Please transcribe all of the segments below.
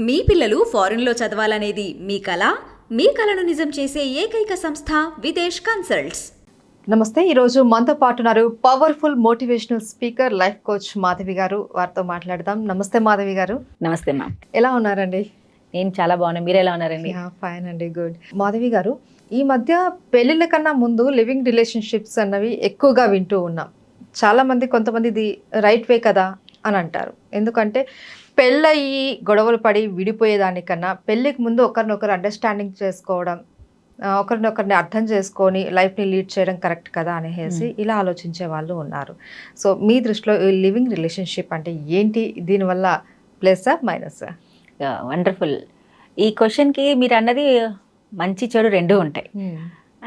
మీ పిల్లలు ఫారెన్లో చదవాలనేది మీ కల మీ కలను నిజం చేసే ఏకైక సంస్థ విదేశ్ కన్సల్ట్స్. నమస్తే ఈరోజు మనతో పాటు ఉన్నారు powerful motivational speaker life coach Madhavi garu. వారితో మాట్లాడదాం. నమస్తే మాధవి గారు. నమస్తే మ్యామ్. ఎలా ఉన్నారండి? నేను చాలా బాగున్నా మీరు ఎలా ఉన్నారండి? ఫైన్ అండి గుడ్. మాధవి గారు ఈ మధ్య పెళ్ళిళ్ళ కన్నా ముందు లివింగ్ రిలేషన్షిప్స్ అన్నవి ఎక్కువగా వింటూ ఉన్నాం. చాలా మంది కొంతమంది ఇది రైట్ వే కదా అని అంటారు. ఎందుకంటే పెళ్ళయి గొడవలు పడి విడిపోయేదానికన్నా పెళ్ళికి ముందు ఒకరినొకరు అండర్స్టాండింగ్ చేసుకోవడం ఒకరినొకరిని అర్థం చేసుకొని లైఫ్ని లీడ్ చేయడం కరెక్ట్ కదా అనేసి ఇలా ఆలోచించే వాళ్ళు ఉన్నారు. సో మీ దృష్టిలో ఈ లివింగ్ రిలేషన్షిప్ అంటే ఏంటి? దీనివల్ల ప్లస్ మైనస్? వండర్ఫుల్. ఈ క్వశ్చన్కి మీరు అన్నది మంచి చెడు రెండూ ఉంటాయి.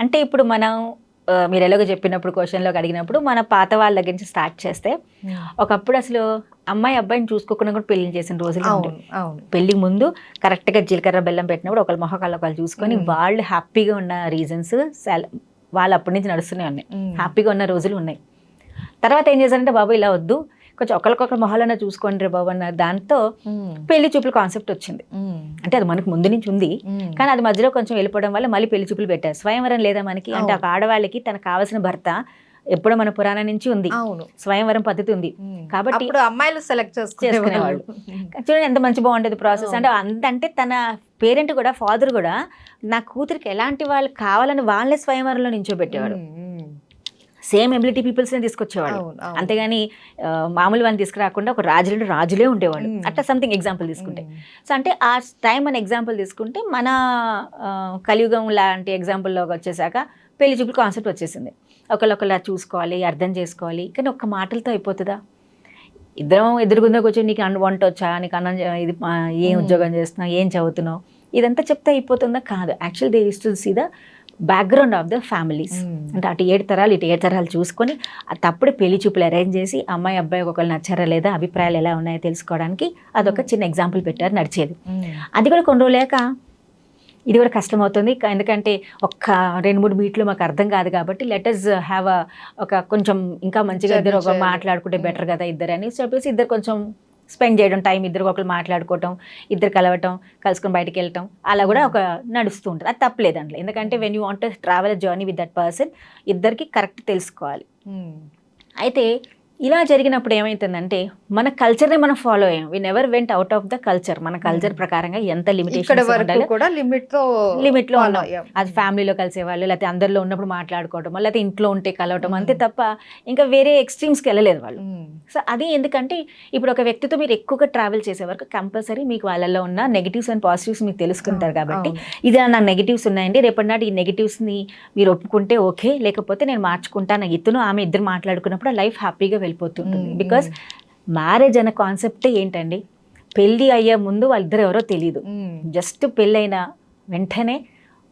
అంటే ఇప్పుడు మనం మీరు ఎలాగో చెప్పినప్పుడు క్వశ్చన్లోకి అడిగినప్పుడు మన పాత వాళ్ళ దగ్గర నుంచి స్టార్ట్ చేస్తే ఒకప్పుడు అసలు అమ్మాయి అబ్బాయిని చూసుకోకుండా కూడా పెళ్ళి చేసిన రోజులు పెళ్ళికి ముందు కరెక్ట్గా జీలకర్ర బెల్లం పెట్టినప్పుడు ఒకళ్ళ మొహకాళ్ళు ఒకళ్ళు చూసుకొని Mm. వాళ్ళు హ్యాపీగా ఉన్న రీజన్స్ వాళ్ళు అప్పటి నుంచి నడుస్తూనే ఉన్నాయి. హ్యాపీగా ఉన్న రోజులు ఉన్నాయి. తర్వాత ఏం చేశారంటే బాబు ఇలా వద్దు. కొంచెం ఒకరికొకరు మొహాలన్నా చూసుకోండి రే బాబు అన్న దాంతో. పెళ్ళి చూపుల కాన్సెప్ట్ వచ్చింది. అంటే అది మనకు ముందు నుంచి ఉంది. కానీ అది మధ్యలో కొంచెం వెళ్ళిపోవడం వల్ల మళ్ళీ పెళ్ళి చూపులు పెట్టారు. స్వయంవరం లేదా మనకి? అంటే ఒక ఆడవాళ్ళకి తనకు కావాల్సిన భర్త ఎప్పుడో మన పురాణం నుంచి ఉంది. స్వయంవరం పద్ధతి ఉంది. కాబట్టి- అమ్మాయిలు సెలెక్ట్ చేసుకునేవాళ్ళు. చూడండి ఎంత మంచి బాగుండేది ప్రాసెస్ అంటే అందంటే తన పేరెంట్ కూడా ఫాదర్ కూడా నా కూతురికి ఎలాంటి వాళ్ళు కావాలని వాళ్ళే స్వయంవరంలో నించోబెట్టేవాడు. సేమ్ ఎబిలిటీ పీపుల్స్నే అవును. అంతేగాని మామూలు వాళ్ళని తీసుకురాకుండా ఒక రాజులు రాజులే ఉండేవాళ్ళు. అట్లా సంథింగ్ ఎగ్జాంపుల్ తీసుకుంటే. సో అంటే ఆ టైం అని ఎగ్జాంపుల్ తీసుకుంటే మన కలియుగం లాంటి ఎగ్జాంపుల్లోకి వచ్చేసాక పెళ్ళి చూపులు కాన్సెప్ట్ వచ్చేసింది. ఒకళ్ళొకళ్ళ చూసుకోవాలి అర్థం చేసుకోవాలి. కానీ ఒక్క మాటలతో అయిపోతుందా? ఇద్దరం ఎదురుగుందా కూర్చొని నీకు అన్న వంట వచ్చా? నీకు అన్నం ఇది ఏం ఉద్యోగం చేస్తున్నావు? ఏం చదువుతున్నావు? ఇదంతా చెప్తే అయిపోతుందా? కాదు. Actual they use to see the background of the families. అంటే అటు ఏడు తరాలు ఇటు ఏడు తరాలు చూసుకొని తప్పుడు పెళ్ళి చూపులు అరేంజ్ చేసి అమ్మాయి అబ్బాయి ఒకళ్ళు నచ్చారా లేదా అభిప్రాయాలు ఎలా ఉన్నాయో తెలుసుకోవడానికి అదొక చిన్న ఎగ్జాంపుల్ పెట్టారు నడిచేది Mm. అది కూడా కొన్ని రోజులేక ఇది కూడా కష్టం అవుతుంది కా- ఎందుకంటే ఒక్క రెండు మూడు మీట్లు మాకు అర్థం కాదు కాబట్టి లెటర్స్ హ్యావ్ ఒక కొంచెం ఇంకా మంచిగా ఇద్దరు ఒక. మాట్లాడుకుంటే బెటర్ కదా ఇద్దరు అని చెప్పేసి ఇద్దరు కొంచెం స్పెండ్ చేయడం టైం ఇద్దరు ఒకరు మాట్లాడుకోవటం ఇద్దరు కలవటం కలుసుకొని బయటికి వెళ్ళటం అలా కూడా ఒక నడుస్తూ ఉంటుంది. అది తప్పలేదు అందులో ఎందుకంటే when you want travel journey with that person ఇద్దరికి కరెక్ట్ తెలుసుకోవాలి. Mm. అయితే ఇలా జరిగినప్పుడు ఏమైతుందంటే మన కల్చర్ని మనం ఫాలో అయ్యాం. We never went out of the culture మన కల్చర్ ప్రకారంగా ఎంత లిమిటేషన్ కూడా లిమిట్లో. అది ఫ్యామిలీలో కలిసేవాళ్ళు లేకపోతే అందరిలో ఉన్నప్పుడు మాట్లాడుకోవడం లేకపోతే ఇంట్లో ఉంటే కలవటం అంతే తప్ప ఇంకా వేరే ఎక్స్ట్రీమ్స్కి వెళ్ళలేదు వాళ్ళు. సో అది ఎందుకంటే ఇప్పుడు ఒక వ్యక్తితో మీరు ఎక్కువగా ట్రావెల్ చేసే వరకు కంపల్సరీ మీకు వాళ్ళలో ఉన్న నెగిటివ్స్ అండ్ పాజిటివ్స్ మీకు తెలుసుకుంటారు కాబట్టి. ఇది నా నెగిటివ్స్ ఉన్నాయండి. రేపటి నాటి ఈ నెగిటివ్స్ని మీరు ఒప్పుకుంటే ఓకే లేకపోతే నేను మార్చుకుంటాను ఇతను ఆమె ఇద్దరు మాట్లాడుకున్నప్పుడు లైఫ్ హ్యాపీగా వెళ్ళిపోతుంటుంది. బికాస్ మ్యారేజ్ అనే కాన్సెప్టే ఏంటండి? పెళ్ళి అయ్యే ముందు వాళ్ళిద్దరు ఎవరో తెలియదు. జస్ట్ పెళ్ళైన వెంటనే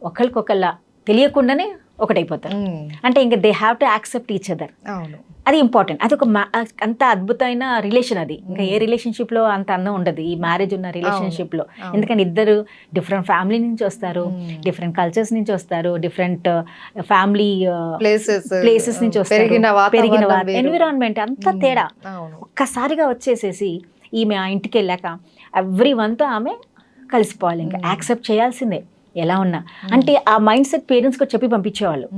ఒకరికొకళ్ళ తెలియకుండానే ఒకటైపోతారు. అంటే ఇంకా they have to accept each other అది ఇంపార్టెంట్ అది ఒక అంత అద్భుతమైన రిలేషన్ అది. ఇంకా ఏ రిలేషన్షిప్లో అంత అందం ఉండదు. ఈ మ్యారేజ్ ఉన్న రిలేషన్షిప్లో. ఎందుకంటే ఇద్దరు డిఫరెంట్ ఫ్యామిలీ నుంచి వస్తారు. డిఫరెంట్ కల్చర్స్ నుంచి వస్తారు. డిఫరెంట్ ఫ్యామిలీ ప్లేసెస్ ప్లేసెస్ నుంచి వస్తారు. పెరిగిన. ఎన్విరాన్మెంట్ అంతా Mm. తేడా. ఒక్కసారిగా వచ్చేసేసి ఈమె ఆ ఇంటికి వెళ్ళాక ఎవ్రీ వన్తో ఆమె కలిసిపోవాలి. ఇంకా. యాక్సెప్ట్ చేయాల్సిందే. ఎలా ఉన్నా. అంటే ఆ మైండ్ సెట్ పేరెంట్స్ కూడా చెప్పి పంపించేవాళ్ళు.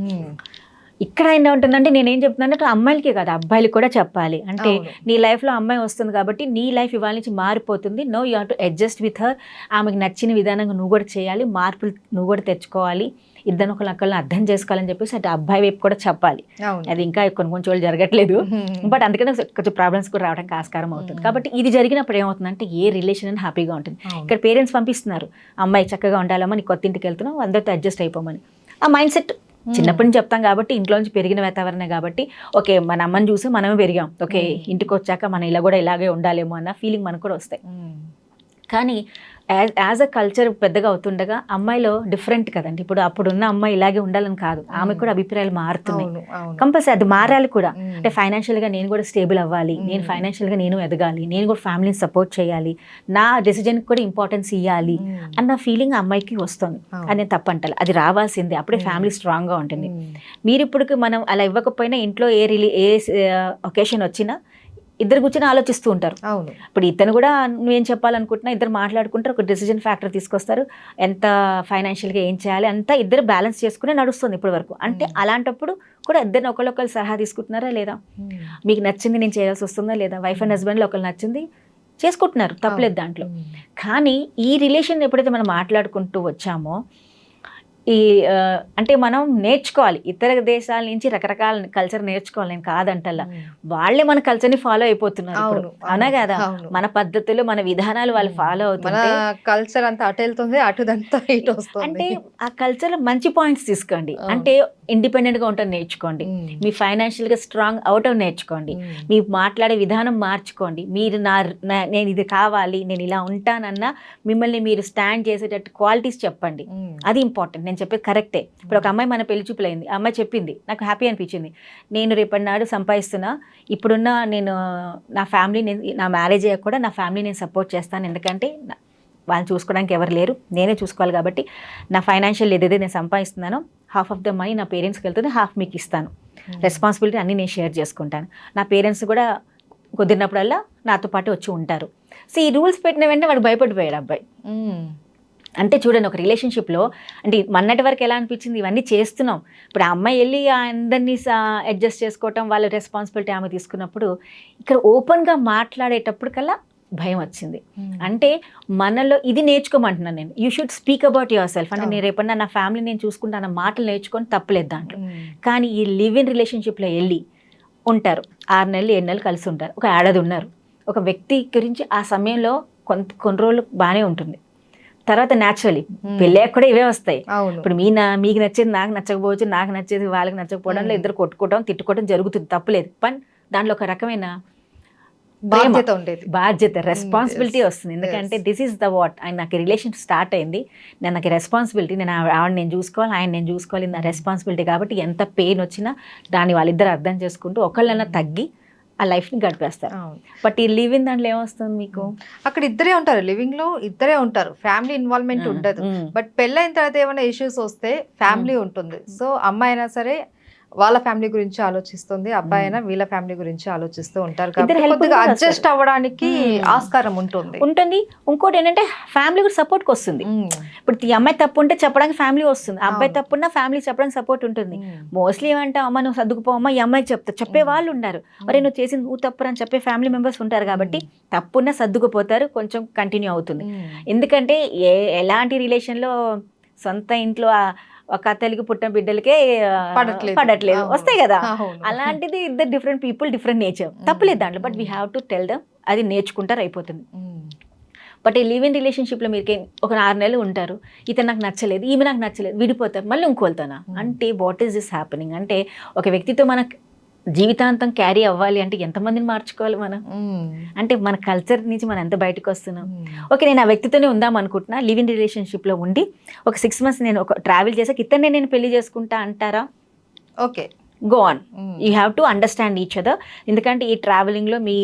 ఇక్కడ ఏంటో ఉంటుందంటే నేనేం చెప్తున్నానంటే అమ్మాయిలకే కదా అబ్బాయిలకి కూడా చెప్పాలి. అంటే. నీ లైఫ్లో అమ్మాయి వస్తుంది కాబట్టి నీ లైఫ్ ఇవాళ నుంచి మారిపోతుంది. No you have to adjust with her. ఆమెకు నచ్చిన విధానంగా నువ్వు కూడా చేయాలి. మార్పులు నువ్వు కూడా తెచ్చుకోవాలి. ఇద్దరు ఒకళ్ళ ఒకళ్ళని అర్థం చేసుకోవాలని చెప్పేసి అటు అబ్బాయి వైపు కూడా చెప్పాలి. అది ఇంకా కొన్ని కొన్ని చోట్ల జరగట్లేదు. బట్ అందుకనే కొంచెం ప్రాబ్లమ్స్ కూడా రావడానికి ఆస్కారం అవుతుంది. కాబట్టి ఇది జరిగినప్పుడు ఏమవుతుందంటే ఏ రిలేషన్ అని హ్యాపీగా ఉంటుంది. ఇక్కడ పేరెంట్స్ పంపిస్తున్నారు. అమ్మాయి చక్కగా ఉండాలమ్మా నీ కొత్త ఇంటికి వెళ్తున్నావు అందరితో అడ్జస్ట్ అయిపోమని. ఆ మైండ్ సెట్ చిన్నప్పటి నుంచి చెప్తాం కాబట్టి ఇంట్లో నుంచి పెరిగిన వాతావరణం కాబట్టి ఓకే మన అమ్మని చూసి మనమే పెరిగాం. ఓకే ఇంటికి వచ్చాక మనం ఇలా కూడా ఇలాగే ఉండాలేమో అన్న ఫీలింగ్ మనకు కూడా వస్తాయి. కానీ యాజ్ అ కల్చర్ పెద్దగా అవుతుండగా అమ్మాయిలో డిఫరెంట్ కదండి. ఇప్పుడు అప్పుడున్న అమ్మాయి ఇలాగే ఉండాలని కాదు. ఆమె కూడా అభిప్రాయాలు మారుతున్నాయి. కంపల్సరీ అది మారాలి కూడా. అంటే ఫైనాన్షియల్గా నేను కూడా స్టేబుల్ అవ్వాలి. నేను ఫైనాన్షియల్గా నేను ఎదగాలి. నేను కూడా ఫ్యామిలీని సపోర్ట్ చేయాలి. నా డెసిజన్కి కూడా ఇంపార్టెన్స్ ఇవ్వాలి. అన్న ఫీలింగ్ అమ్మాయికి వస్తుంది. నేను తప్పంటాలి. అది రావాల్సిందే. అప్పుడే ఫ్యామిలీ స్ట్రాంగ్గా ఉంటుంది. మీరు ఇప్పుడు మనం అలా ఇవ్వకపోయినా ఇంట్లో ఏ రిలీ ఏ ఒకేషన్ వచ్చినా ఇద్దరు కూర్చొని ఆలోచిస్తూ ఉంటారు. అవును. ఇప్పుడు ఇతను కూడా నువ్వేం చెప్పాలనుకుంటున్నా ఇద్దరు మాట్లాడుకుంటారు ఒక డెసిజన్ ఫ్యాక్టర్ తీసుకొస్తారు ఎంత ఫైనాన్షియల్గా ఏం చేయాలి అంతా ఇద్దరు బ్యాలెన్స్ చేసుకునే నడుస్తుంది ఇప్పటి వరకు. అంటే. అలాంటప్పుడు కూడా ఇద్దరిని ఒకళ్ళొకరు సలహా తీసుకుంటున్నారా లేదా? మీకు నచ్చింది నేను చేయాల్సి వస్తుందా లేదా? వైఫ్ అండ్ హస్బెండ్లో ఒకరు నచ్చింది చేసుకుంటున్నారు తప్పలేదు దాంట్లో. కానీ ఈ రిలేషన్ ఎప్పుడైతే మనం మాట్లాడుకుంటూ వచ్చామో ఈ అంటే మనం నేర్చుకోవాలి. ఇతర దేశాల నుంచి రకరకాల కల్చర్ నేర్చుకోవాలి. నేను కాదంటల్లా. వాళ్ళే మన కల్చర్ని ఫాలో అయిపోతున్నారు. అవును కదా. మన పద్ధతులు మన విధానాలు వాళ్ళు ఫాలో అవుతుంటే కల్చర్ అంతా అటు వెళ్తుంది అటుదంతా ఇటు వస్తుంది. అంటే ఆ కల్చర్ మంచి పాయింట్స్ తీసుకోండి. అంటే ఇండిపెండెంట్గా ఉంటాం నేర్చుకోండి. మీ ఫైనాన్షియల్గా స్ట్రాంగ్ అవటం నేర్చుకోండి. మీ మాట్లాడే విధానం మార్చుకోండి. మీరు నా నేను ఇది కావాలి నేను ఇలా ఉంటానన్నా మిమ్మల్ని మీరు స్టాండ్ చేసేటట్టు క్వాలిటీస్ చెప్పండి. అది ఇంపార్టెంట్. నేను చెప్పేది కరెక్టే. ఇప్పుడు ఒక అమ్మాయి మన పెళ్ళి చూపులైంది. అమ్మాయి చెప్పింది. నాకు హ్యాపీ అనిపించింది. నేను రేపటి నాడు సంపాదిస్తున్నా. ఇప్పుడున్న నేను నా ఫ్యామిలీ నేను నా మ్యారేజ్ అయ్యాక కూడా నా ఫ్యామిలీ నేను సపోర్ట్ చేస్తాను. ఎందుకంటే వాళ్ళని చూసుకోవడానికి ఎవరు లేరు. నేనే చూసుకోవాలి కాబట్టి నా ఫైనాన్షియల్ ఏదైతే నేను సంపాదిస్తున్నానో హాఫ్ ఆఫ్ ద మనీ నా పేరెంట్స్కి వెళ్తుంది హాఫ్ మీకు ఇస్తాను. రెస్పాన్సిబిలిటీ అన్నీ నేను షేర్ చేసుకుంటాను. నా పేరెంట్స్ కూడా కుదిరినప్పుడల్లా నాతో పాటు వచ్చి ఉంటారు. సో ఈ రూల్స్ పెట్టిన వెంటనే వాడు భయపడిపోయాడు అబ్బాయి. అంటే చూడండి ఒక రిలేషన్షిప్లో అంటే మొన్నటి వరకు ఎలా అనిపించింది? ఇవన్నీ చేస్తున్నాం. ఇప్పుడు ఆ అమ్మాయి వెళ్ళి అందరినీ అడ్జస్ట్ చేసుకోవటం వాళ్ళ రెస్పాన్సిబిలిటీ ఆమె తీసుకున్నప్పుడు ఇక్కడ ఓపెన్గా మాట్లాడేటప్పుడు కల్లా భయం వచ్చింది. అంటే మనలో ఇది నేర్చుకోమంటున్నాను నేను. You should speak about yourself అంటే. నేను రేపన్నా నా ఫ్యామిలీ నేను చూసుకుంటాను మాటలు నేర్చుకొని తప్పలేదు దాంట్లో. కానీ ఈ లివ్ ఇన్ రిలేషన్షిప్లో వెళ్ళి ఉంటారు. ఆరు నెలలు ఏడు నెలలు కలిసి ఉంటారు. ఒక ఏడాది ఉన్నారు. ఒక వ్యక్తి గురించి ఆ సమయంలో కొంత కొన్ని రోజులు బాగానే ఉంటుంది. తర్వాత న్యాచురలీ. పెళ్ళాక కూడా ఇవే వస్తాయి. ఇప్పుడు మీ నా మీకు నచ్చేది నాకు నచ్చకపోవచ్చు నాకు నచ్చేది వాళ్ళకి నచ్చకపోవడంలో. ఇద్దరు కొట్టుకోవడం తిట్టుకోవడం జరుగుతుంది. తప్పులేదు. పని దాంట్లో ఒక రకమైన బాధ్యత ఉండేది. బాధ్యత రెస్పాన్సిబిలిటీ yes, వస్తుంది. ఎందుకంటే. దిస్ ఈస్ ద వాట్ ఆయన నాకు రిలేషన్ స్టార్ట్ అయింది. నేను నాకు రెస్పాన్సిబిలిటీ నేను ఆవిడ నేను చూసుకోవాలి ఆయన నేను చూసుకోవాలి నా రెస్పాన్సిబిలిటీ కాబట్టి ఎంత పెయిన్ వచ్చినా దాన్ని వాళ్ళిద్దరు అర్థం చేసుకుంటూ ఒకళ్ళన్నా తగ్గి ఆ లైఫ్ని గడిపేస్తారు. బట్ ఈ లివ్ ఇన్ దాంట్లో ఏమొస్తుంది మీకు? అక్కడ ఇద్దరే ఉంటారు. లివింగ్లో ఇద్దరే ఉంటారు. ఫ్యామిలీ ఇన్వాల్వ్మెంట్ ఉండదు. బట్ పెళ్ళైన తర్వాత ఏమైనా ఇష్యూస్ వస్తే ఫ్యామిలీ ఉంటుంది. సో అమ్మాయి అయినా సరే వాళ్ళ ఫ్యామిలీ గురించి ఆలోచిస్తుంది అబ్బాయి అయినా వీళ్ళ ఫ్యామిలీ గురించి ఆలోచిస్తూ ఉంటారు కాబట్టి అడ్జస్ట్ అవ్వడానికి. ఆస్కారం ఉంటుంది. ఉంటుంది. ఇంకోటి ఏంటంటే ఫ్యామిలీ కూడా సపోర్ట్కి వస్తుంది. ఇప్పుడు ఈ అమ్మాయి తప్పు ఉంటే చెప్పడానికి ఫ్యామిలీ వస్తుంది. అబ్బాయి. తప్పున్నా ఫ్యామిలీ చెప్పడానికి సపోర్ట్ ఉంటుంది. మోస్ట్లీ ఏమంటే అమ్మ నువ్వు సర్దుకుపోవమ్మా ఈ అమ్మాయికి చెప్తా చెప్పే వాళ్ళు ఉన్నారు. మరి నువ్వు చేసింది నువ్వు తప్పు అని చెప్పే ఫ్యామిలీ మెంబర్స్ ఉంటారు కాబట్టి తప్పున్నా సర్దుకుపోతారు కొంచెం కంటిన్యూ అవుతుంది. ఎందుకంటే ఏ ఎలాంటి రిలేషన్లో సొంత ఇంట్లో ఒక అత్తలికి పుట్టిన బిడ్డలకే పడట్లేదు. వస్తాయి కదా. అలాంటిది ఇద్దరు డిఫరెంట్ పీపుల్ డిఫరెంట్ నేచర్ తప్పలేదు దాంట్లో but we have to tell them అది నేర్చుకుంటారు అయిపోతుంది. బట్ ఈ లివ్ ఇన్ రిలేషన్షిప్లో మీరు ఒక ఆరు నెలలు ఉంటారు. ఇతను నాకు నచ్చలేదు ఈమె నాకు నచ్చలేదు విడిపోతారు మళ్ళీ ఇంకోలుతానా అంటే వాట్ ఈస్ దిస్ హ్యాపెనింగ్ అంటే ఒక వ్యక్తితో మనకు జీవితాంతం క్యారీ అవ్వాలి అంటే ఎంతమందిని మార్చుకోవాలి మనం. అంటే మన కల్చర్ నుంచి మనం ఎంత బయటకు వస్తున్నాం. ఓకే నేను ఆ వ్యక్తితోనే ఉందాం అనుకుంటున్నా. లివ్ ఇన్ రిలేషన్షిప్లో ఉండి ఒక సిక్స్ మంత్స్ నేను ఒక ట్రావెల్ చేసాక ఇతన్నే నేను పెళ్ళి చేసుకుంటా అంటారా? Okay. Go on. You have to understand each other ఎందుకంటే ఈ ట్రావెలింగ్లో మీ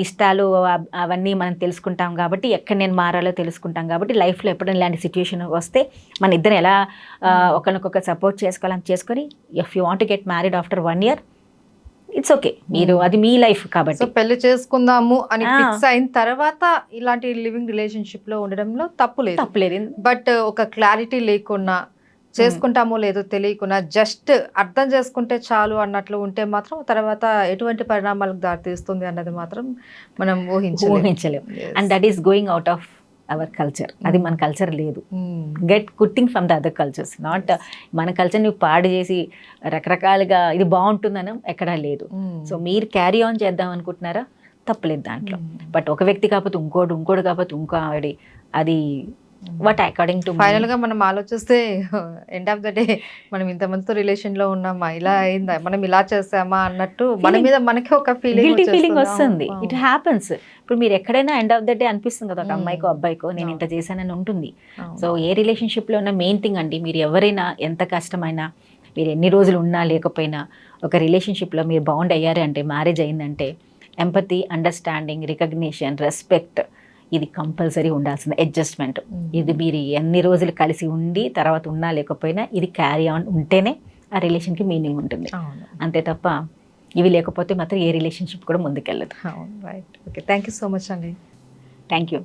ఇష్టాలు అవ్- అవన్నీ మనం తెలుసుకుంటాం కాబట్టి ఎక్కడ నేను మారాలో తెలుసుకుంటాం కాబట్టి లైఫ్లో ఎప్పుడైనా ఇలాంటి సిచ్యువేషన్ వస్తే మన ఇద్దరు ఎలా ఆ, ఒకరినొకరు సపోర్ట్ చేసుకోవాలని చేసుకొని if you want get married after one year it's okay మీరు అది మీ లైఫ్ కాబట్టి. పెళ్ళి చేసుకుందాము అని. ఫిక్స్ అయిన తర్వాత ఇలాంటి లివింగ్ రిలేషన్షిప్లో ఉండడంలో తప్పు లేదు. తప్పలేదు బట్ ఒక క్లారిటీ లేకున్నా చేసుకుంటామో లేదో తెలియకుండా జస్ట్ అర్థం చేసుకుంటే చాలు అన్నట్లు ఉంటే మాత్రం తర్వాత ఎటువంటి పరిణామాలకు దారితీస్తుంది అన్నది మాత్రం మనం ఊహించలేము. And that is going out of our culture అది మన కల్చర్ లేదు. Get thing from the other cultures not మన కల్చర్ని పాడు చేసి రకరకాలుగా ఇది బాగుంటుందని ఎక్కడా లేదు. సో మీరు క్యారీ ఆన్ చేద్దాం అనుకుంటున్నారా? తప్పలేదు దాంట్లో. బట్ ఒక వ్యక్తి కాకపోతే ఇంకోటి ఇంకోటి కాకపోతే ఇంకో ఆవిడ అది వాట్ అకార్డింగ్ టు ఫైనల్గా మనం ఆలోచిస్తే ఎండ్ ఆఫ్ ద డే మనం ఇంత మందితో రిలేషన్లో ఉన్నామా? ఇలా అయిందా? మనం ఇలా చేసామా అన్నట్టు మన. మీద మనకి ఒక ఫీలింగ్ ఫీలింగ్ వస్తుంది. ఇట్ హ్యాపెన్స్ ఇప్పుడు మీరు ఎక్కడైనా ఎండ్ ఆఫ్ ద డే అనిపిస్తుంది కదా ఒక Hmm. అమ్మాయికో అబ్బాయికో నేను ఇంత చేశానని ఉంటుంది. సో ఏ రిలేషన్షిప్లో ఉన్న మెయిన్ థింగ్ అండి మీరు ఎవరైనా ఎంత కష్టమైనా మీరు ఎన్ని రోజులు ఉన్నా లేకపోయినా ఒక రిలేషన్షిప్లో మీరు బాండ్ అయ్యారు అంటే మ్యారేజ్ అయిందంటే ఎంపతి అండర్స్టాండింగ్ రికగ్నిషన్ రెస్పెక్ట్ ఇది కంపల్సరీ ఉండాల్సింది. అడ్జస్ట్మెంట్. ఇది మీరు ఎన్ని రోజులు కలిసి ఉండి తర్వాత ఉన్నా లేకపోయినా ఇది క్యారీ ఆన్ ఉంటేనే ఆ రిలేషన్కి మీనింగ్ ఉంటుంది. అంతే తప్ప ఇవి లేకపోతే మాత్రం ఏ రిలేషన్షిప్ కూడా ముందుకెళ్ళదు. Right okay thank you so much అండి థ్యాంక్ యూ